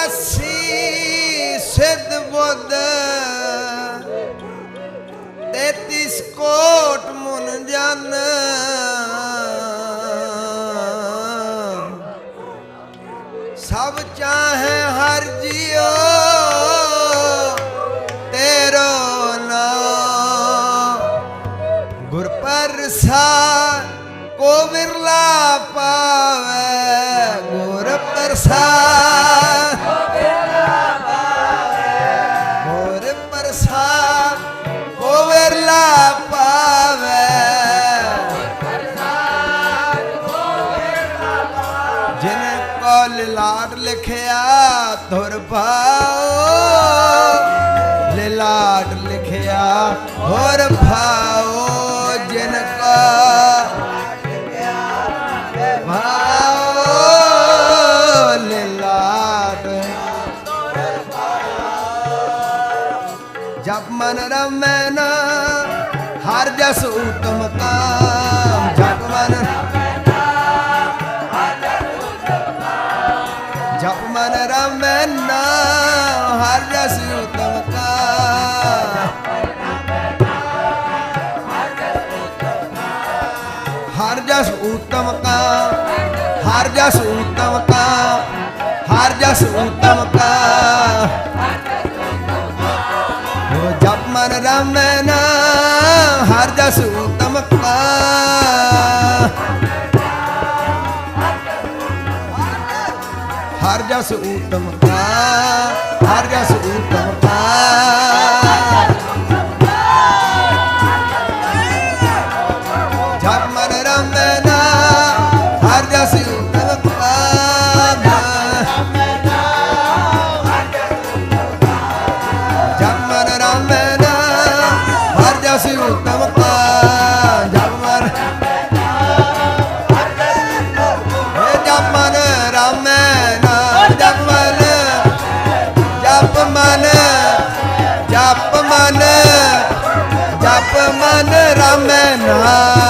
ਉਦਾਸੀ ਸਿੱਧ ਬੁੱਧ ਤੇਤਿਸ ਕੋਟ ਮੁਨ ਜਨ ਪਾਓ। ਲੈ ਲਾਡ ਲਿਖਿਆ ਹੋਰ ਭਾਓ ਜਿਨ ਕਾ। ਜਪ ਮਨ ਰਮੈ ਨਾ ਜਸ ਉਤਮ ਕਾ ਹਰ ਜਸ ਉਤਮ ਕਾ ਹੋ ਜਪ ਮਨ ਰਮੈ ਨਾ, ਹਰ ਜਸ ਉਤਮ ਕਾ ਹਰ ਜਸ ਉਤਮ ਕਾ ਹਰ ਜਸ ਉਤਮ Ah.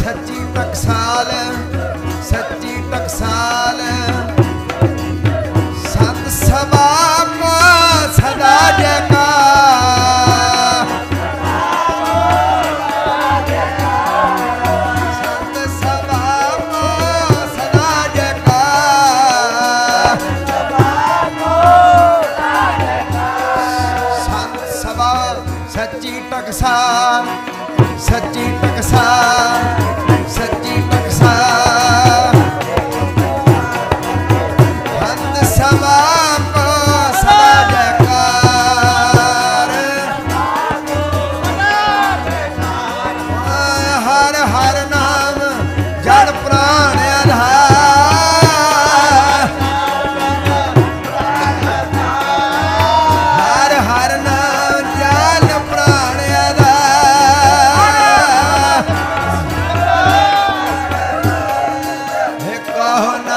ਸੱਚੀ ਟਕਸਾਲ ਸੱਚੀ ਟਕਸਾਲ ਸਤ ਸਭਾ ਸਦਾ ਜੈ Allah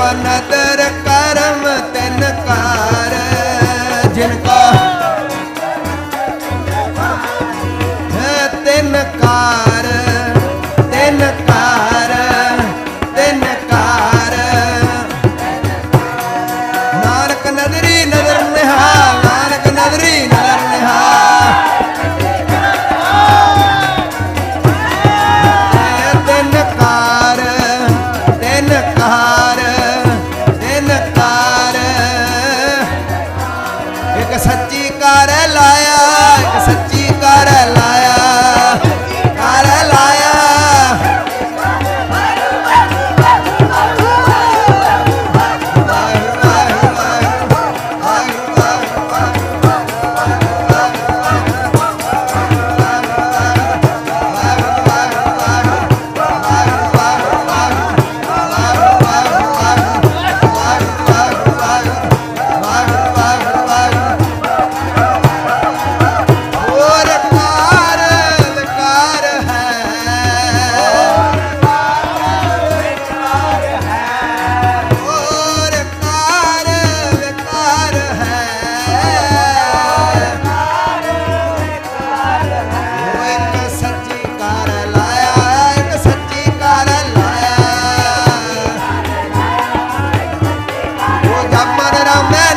Nirvanada não.